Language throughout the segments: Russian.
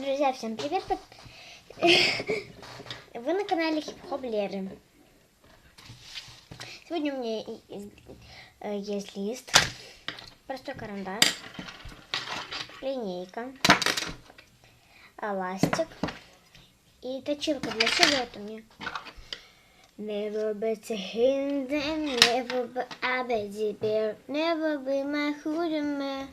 Друзья, всем привет! Вы на канале Хип Хоп Леры. Сегодня у меня есть, э, есть лист, простой карандаш, линейка, ластик и точилка. Для чего это мне? Never be to him, never be a baby bear, never be my hoodie man.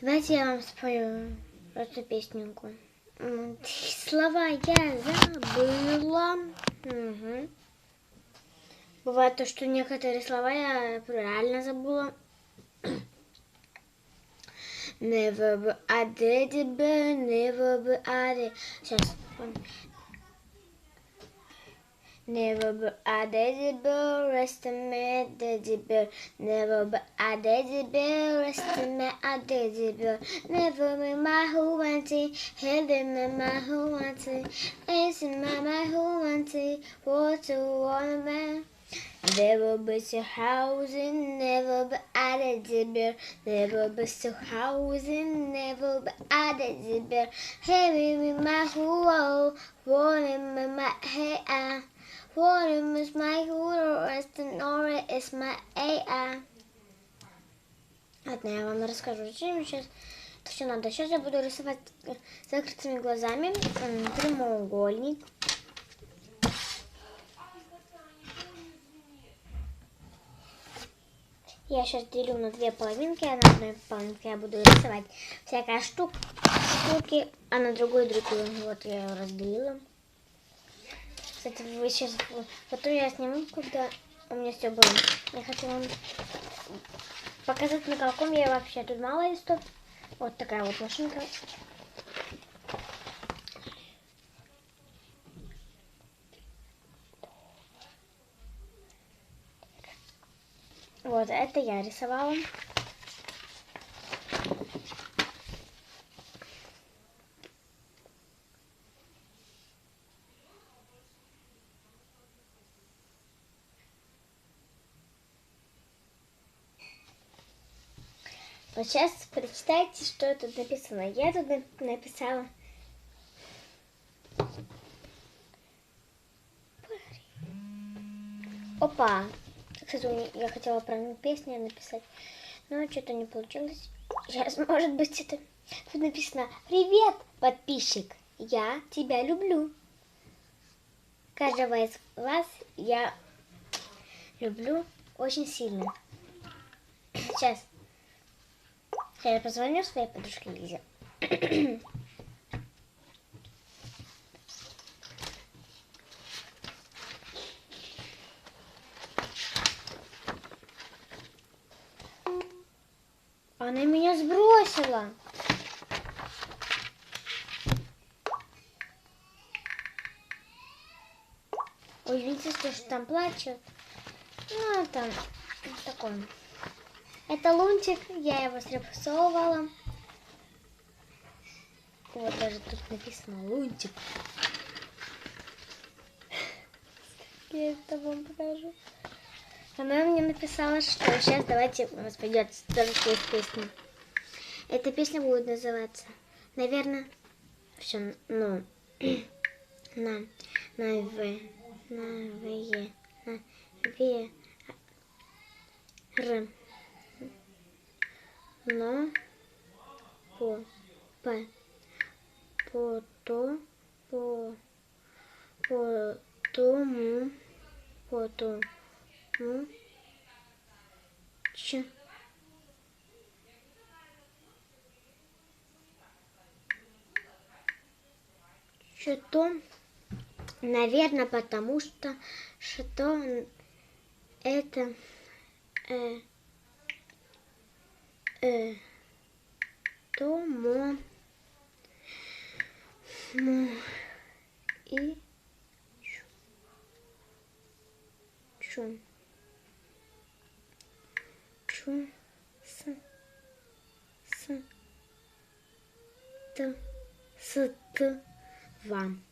Давайте я вам спою просто песненьку. Слова я забыла. Угу. Бывает то, что некоторые слова я реально забыла. Never be a daddy bear, never be a Сейчас. Never be a daddy bear, rest in me, daddy bear. Never be a daddy bear, rest in me, a daddy bear. Never be my who wants it, held in me, my who wants it. It's my, my who wants it, to want man. Never be to housing, never be a daddy bear. Never be to housing, never be a bear. Hey, me, my who, want me, my hey, ah. Water is my hooter, rest and Nora is my AI. Ладно, я вам расскажу, зачем сейчас это все надо. Сейчас я буду рисовать закрытыми глазами прямоугольник. Я сейчас делю на две половинки, а на одной половинке я буду рисовать всякая штук, штуки, а на другой другую. Вот я ее разделила. Кстати, вы сейчас... Потом я сниму, когда у меня все было. Я хочу вам показать, на каком я вообще. Тут мало листов. Вот такая вот машинка. Вот, это я рисовала. Вот сейчас прочитайте, что тут написано. Я тут написала. Опа! Кстати, я хотела правильно песню написать, но что-то не получилось. Сейчас, может быть, это... Тут написано «Привет, подписчик! Я тебя люблю!» Каждого из вас я люблю очень сильно. Сейчас. Я позвоню своей подружке Лизе. Она меня сбросила. Ой, видите, что там плачет. Ну, там такой. Это лунтик, я его срисовывала. Вот даже тут написано лунтик. Я это вам покажу. Она мне написала, что сейчас давайте у нас пойдет тоже песня. Эта песня будет называться, наверное, все, ну, на, на В, на В, Е, на В, Р на по п по то по по тому по тому ч. Что наверное потому что что это э, е, тому му і чу чу с с т с т вам.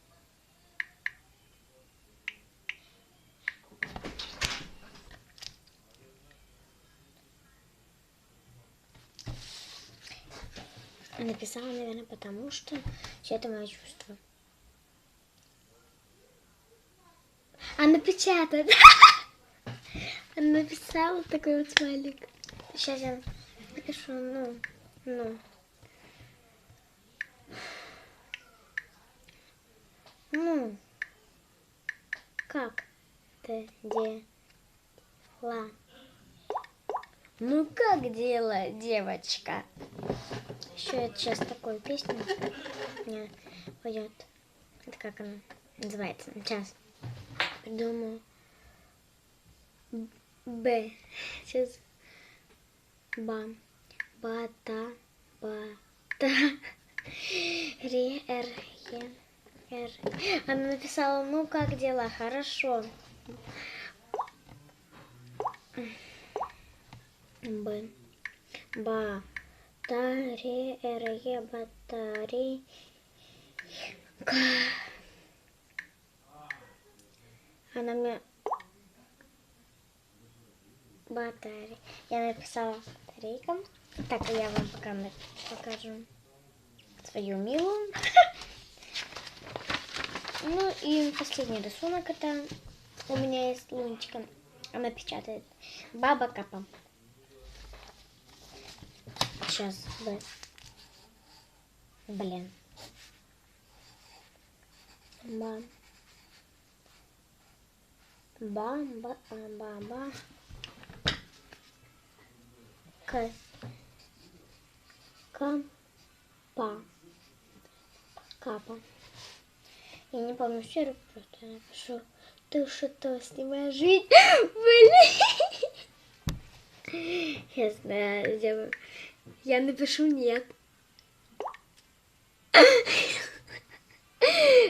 Написала, наверное, потому что все это мое чувство. А напечатать. Она написала такой вот смайлик. Сейчас я напишу, ну, ну. Ну, как ты дела? Ну как дела, девочка? Еще это сейчас такую песню мне пойдет. Это как она называется? Сейчас придумаю. Б. Сейчас. Ба. Бата. Бата. Ре. Р. Е. Р. Она написала, ну как дела? Хорошо. Б. Ба. Таре. Р. Е. Батаре. К. Она мне батарея. Я написала батарейкам. Так, я вам пока покажу свою милую. Ну и последний рисунок это у меня есть лунечка. Она печатает. Баба Капа. Сейчас, Б. Блин. Бам. Бам, ба, ба, ба. К. Капа. Капа. Я не помню все, просто я напишу. Ты что, снимаешь видео? Блин. Я знаю, я, я напишу нет.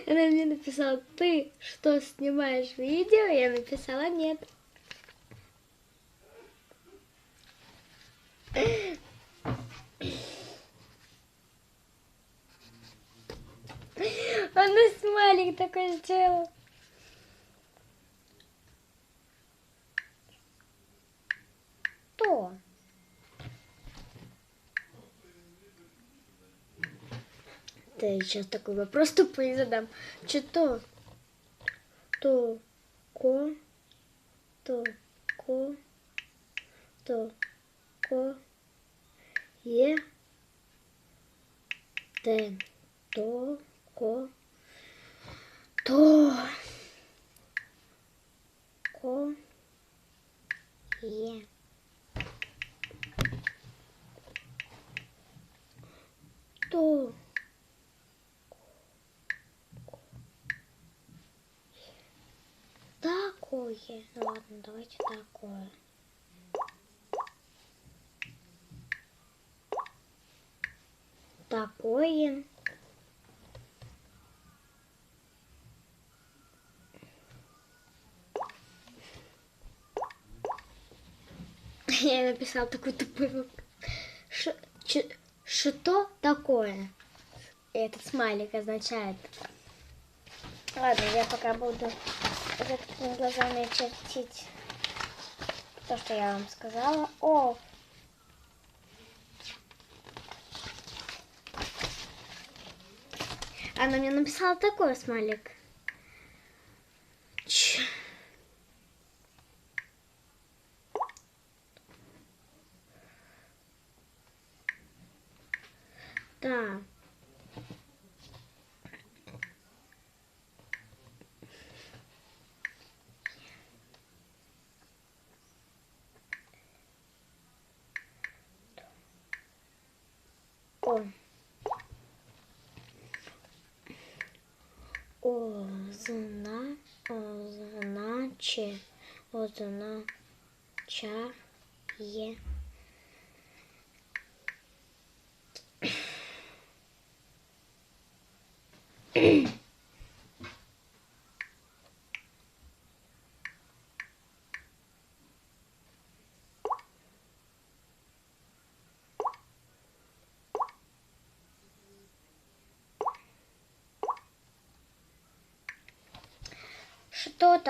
Она мне написала, ты что, снимаешь видео? Я написала нет. Она смайлик такой сделала. То. Да, сейчас такой вопрос тупой задам. Что? То. Ко. То. Ко. То. Ко. Е. Т. То. Ко. То. Ко. Е. То. Такое. Ну ладно, давайте такое. Такое. Я написал такой тупой. Что такое? Этот смайлик означает. Ладно, я пока буду закрытыми глазами чертить то, что я вам сказала. О! Она мне написала такой смайлик. Ч. Да. О. Озна, означе, означає. Что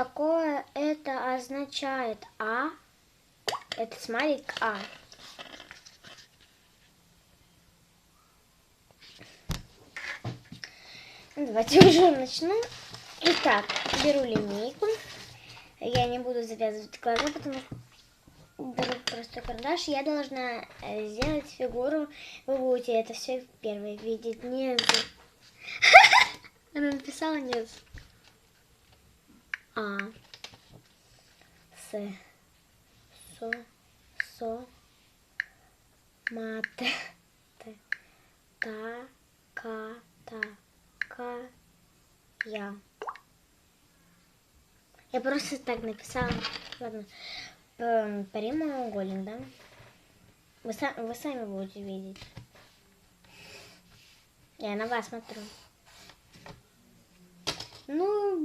такое это означает? А? Это смайлик А. Давайте уже начну. Итак, беру линейку. Я не буду завязывать глаза, потому что беру простой карандаш. Я должна э, сделать фигуру. Вы будете это все первое видеть. Нет. Она написала нет. А. С. Со. Со. Мате. Т. Та. Ка. Та. Ка. Я. Я просто так написала. Ладно. Прямоугольник, да? Вы, са- вы сами будете видеть. Я на вас смотрю. Ну,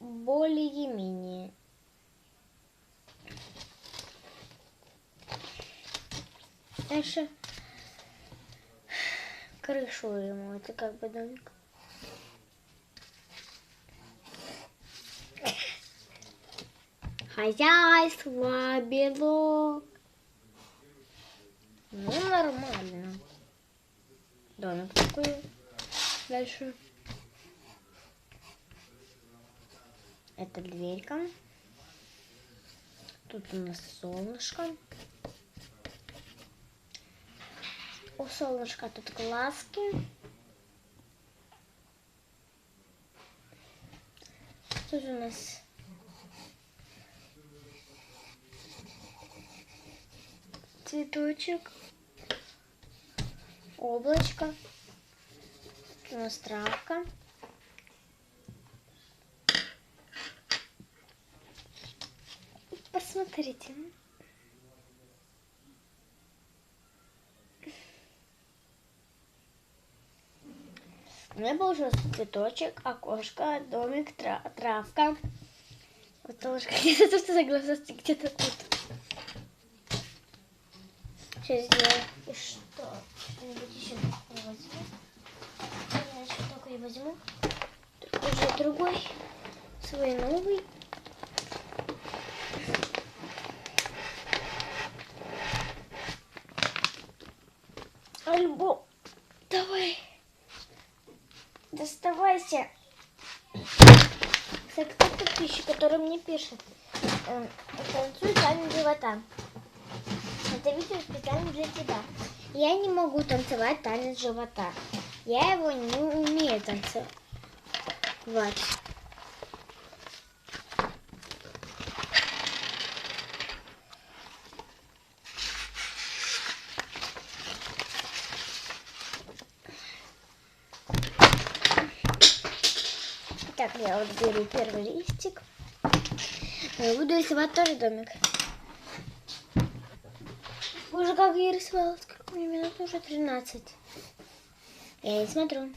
более-менее. Дальше крышу ему. Это как бы домик. Хозяйство бело. Ну, нормально. Домик такой. Дальше. Это дверька. Тут у нас солнышко. У солнышка тут глазки. Тут у нас цветочек, облачко, у нас травка. Посмотрите. У меня получился цветочек, окошко, домик, тра- травка. Вот тоже где-то тут за глаза, где-то тут. Сейчас сделаю. И что? Что-нибудь еще возьму. Я еще такой возьму. Только уже другой. Свой новый. Который мне пишет? Эм, Танцуй танец живота. Это видео специально для тебя. Я не могу танцевать танец живота. Я его не умею танцевать. Так, я вот беру первый листик. Я буду рисовать тоже домик. Боже, как я рисовала, сколько мне минут уже 13. Я не смотрю.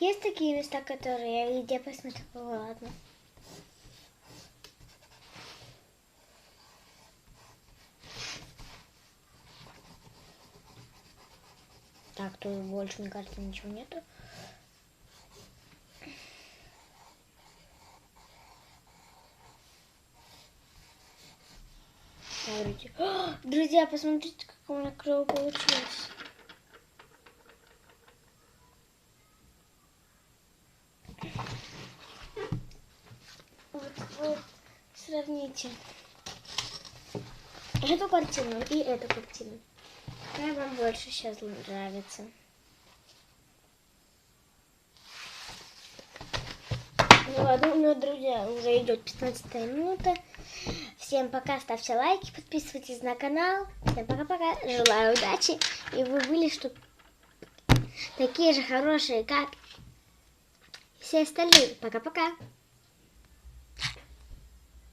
Есть такие места, которые я где посмотрю. Ладно. Так, тут больше, мне кажется, ничего нету. Смотрите. О, Друзья, посмотрите, как у меня клево получилось. Вот, вот, сравните. Эту картину и эту картину. Какая вам больше сейчас нравится? Ну ладно, ну, друзья, уже идет 15 минута. Всем пока, ставьте лайки, подписывайтесь на канал. Всем пока-пока. Желаю удачи. И вы были что такие же хорошие, как все остальные. Пока-пока.